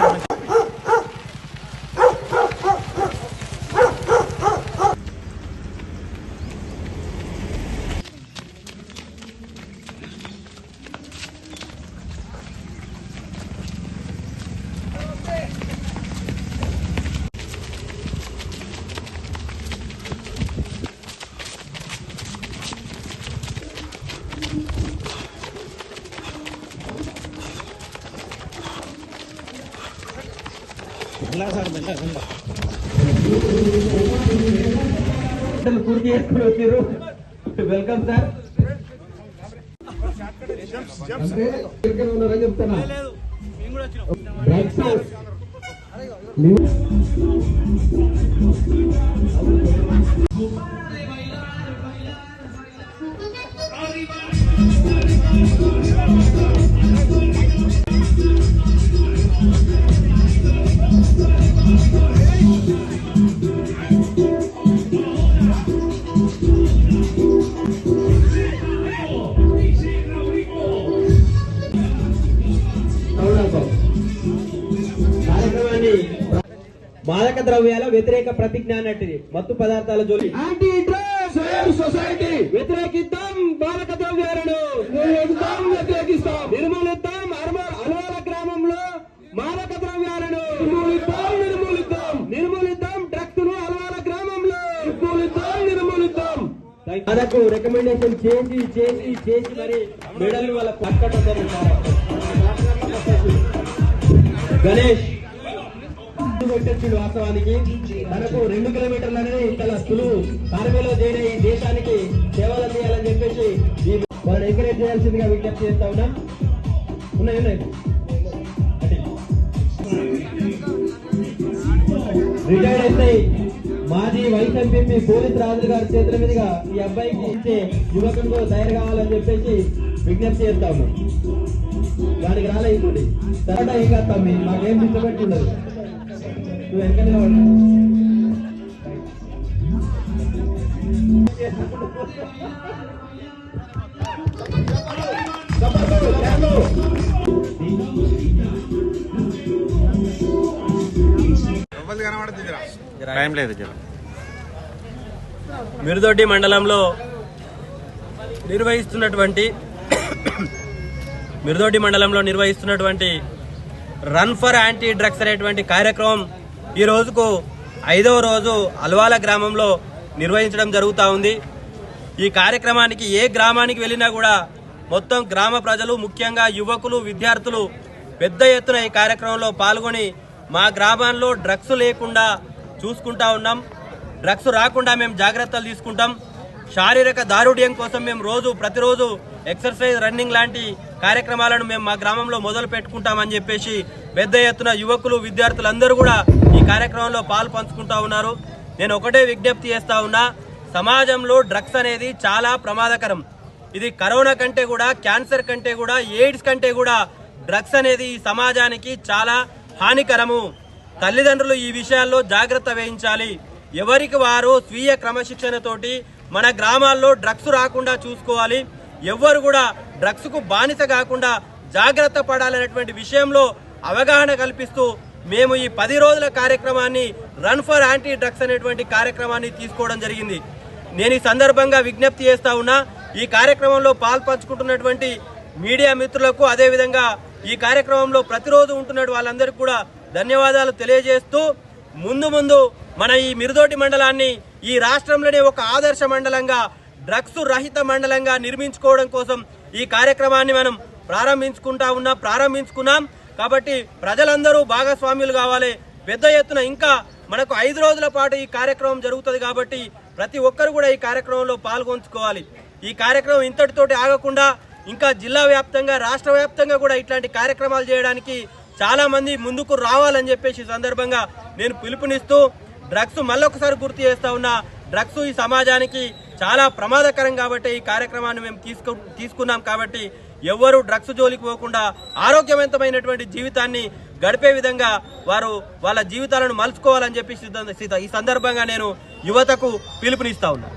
I'm గంటలు పూర్తి చేసుకుని వచ్చారు వెల్కమ్ సార్ ఇక్కడ ఉన్నారని చెప్తున్నా డ్రగ్స్ కార్యక్రమాన్ని మాదక ద్రవ్యాల వ్యతిరేక ప్రతిజ్ఞ అన్నట్టు మత్తు పదార్థాల జోలి యాంటీ డ్రగ్స్ సొసైటీ వ్యతిరేకిద్దాం మాదక ద్రవ్యాలను వ్యతిరేకిస్తాం నిర్మూలిద్దాం అర్మ- అలవాల గ్రామంలో మాదక ద్రవ్యాలను నిర్మూలిద్దాం నిర్మూలిద్దాం నిర్మూలిద్దాం డ్రగ్స్ను అలవాల గ్రామంలో నిర్మూలిద్దాం నిర్మూలిద్దాం మనకు రికమెండేషన్ చేసి చేసి చేసి మరి మెడల్ వాళ్ళ పక్కటం గణేష్ పెట్టొచ్చిండు వాస్తవానికి మనకు రెండు కిలోమీటర్లు అనేది ఇంత సులువు. కార్మిలో చేరే ఈ దేశానికి సేవలు అందియాలని చెప్పేసి మనం ఎంకరేజ్ చేయాల్సిందిగా విజ్ఞప్తి చేస్తా ఉన్నాం. ఉన్నాయి ఉన్నాయి. అటు. రిటైర్డ్ అయితే మాజీ వైస్ ఎంపీ పోలీస్ రాజు గారి చేతుల మీదుగా ఈ అబ్బాయికి ఇచ్చే యువకుడు తయారు కావాలని చెప్పేసి విజ్ఞప్తి చేస్తాము దానికి రాలే ఇంకోటి. తర్వాత ఏం కాస్తాం తమ్మి మాకేం డిస్టర్బెన్స్ ఉండదు నువ్వు టైం లేదు మిరుదొడ్డి మండలంలో నిర్వహిస్తున్నటువంటి మిరుదొడ్డి మండలంలో నిర్వహిస్తున్నటువంటి రన్ ఫర్ యాంటీ డ్రగ్స్ అనేటువంటి కార్యక్రమం ఈ రోజుకు ఐదవ రోజు అల్వాల గ్రామంలో నిర్వహించడం జరుగుతూ ఉంది. ఈ కార్యక్రమానికి ఏ గ్రామానికి వెళ్ళినా కూడా మొత్తం గ్రామ ప్రజలు ముఖ్యంగా యువకులు విద్యార్థులు పెద్ద ఎత్తున ఈ కార్యక్రమంలో పాల్గొని మా గ్రామాల్లో డ్రగ్స్ లేకుండా చూసుకుంటా ఉన్నాం. డ్రగ్స్ రాకుండా మేము జాగ్రత్తలు తీసుకుంటాం. శారీరక దారుఢ్యం కోసం మేము రోజు ప్రతిరోజు ఎక్సర్సైజ్ రన్నింగ్ లాంటి కార్యక్రమాలను మేము మా గ్రామంలో మొదలు పెట్టుకుంటామని చెప్పేసి పెద్ద ఎత్తున యువకులు విద్యార్థులందరూ కూడా ఈ కార్యక్రమంలో పాలు పంచుకుంటా ఉన్నారు. నేను ఒకటే విజ్ఞప్తి చేస్తా ఉన్నా సమాజంలో డ్రగ్స్ అనేది చాలా ప్రమాదకరం. ఇది కరోనా కంటే కూడా క్యాన్సర్ కంటే కూడా ఎయిడ్స్ కంటే కూడా డ్రగ్స్ అనేది ఈ సమాజానికి చాలా హానికరము. తల్లిదండ్రులు ఈ విషయాల్లో జాగ్రత్త వహించాలి. ఎవరికి వారు స్వీయ క్రమశిక్షణతోటి మన గ్రామాల్లో డ్రగ్స్ రాకుండా చూసుకోవాలి. ఎవ్వరు కూడా డ్రగ్స్కు బానిస కాకుండా జాగ్రత్త పడాలనేటువంటి విషయంలో అవగాహన కల్పిస్తూ మేము ఈ పది రోజుల కార్యక్రమాన్ని రన్ ఫర్ యాంటీ డ్రగ్స్ అనేటువంటి కార్యక్రమాన్ని తీసుకోవడం జరిగింది. నేను ఈ సందర్భంగా విజ్ఞప్తి చేస్తా ఉన్నా ఈ కార్యక్రమంలో పాల్పంచుకుంటున్నటువంటి మీడియా మిత్రులకు అదేవిధంగా ఈ కార్యక్రమంలో ప్రతిరోజు ఉంటున్న వాళ్ళందరికీ కూడా ధన్యవాదాలు తెలియజేస్తూ ముందు ముందు మన ఈ మిరుదోటి మండలాన్ని ఈ రాష్ట్రంలోనే ఒక ఆదర్శ మండలంగా డ్రగ్స్ రహిత మండలంగా నిర్మించుకోవడం కోసం ఈ కార్యక్రమాన్ని మనం ప్రారంభించుకుంటా ఉన్నా ప్రారంభించుకున్నాం. కాబట్టి ప్రజలందరూ భాగస్వామ్యులు కావాలి. పెద్ద ఎత్తున ఇంకా మనకు ఐదు రోజుల పాటు ఈ కార్యక్రమం జరుగుతుంది కాబట్టి ప్రతి ఒక్కరు కూడా ఈ కార్యక్రమంలో పాల్గొంచుకోవాలి. ఈ కార్యక్రమం ఇంతటితోటి ఆగకుండా ఇంకా జిల్లా వ్యాప్తంగా రాష్ట్ర వ్యాప్తంగా కూడా ఇట్లాంటి కార్యక్రమాలు చేయడానికి చాలా మంది ముందుకు రావాలని చెప్పేసి సందర్భంగా నేను పిలుపునిస్తూ డ్రగ్స్ మళ్ళొకసారి గుర్తు చేస్తా ఉన్నా డ్రగ్స్ ఈ సమాజానికి చాలా ప్రమాదకరం కాబట్టి ఈ కార్యక్రమాన్ని మేము తీసుకు తీసుకున్నాం కాబట్టి ఎవ్వరూ డ్రగ్స్ జోలికి పోకుండా ఆరోగ్యవంతమైనటువంటి జీవితాన్ని గడిపే విధంగా వారు వాళ్ళ జీవితాలను మలుచుకోవాలని చెప్పి ఈ సందర్భంగా నేను యువతకు పిలుపునిస్తా ఉన్నా.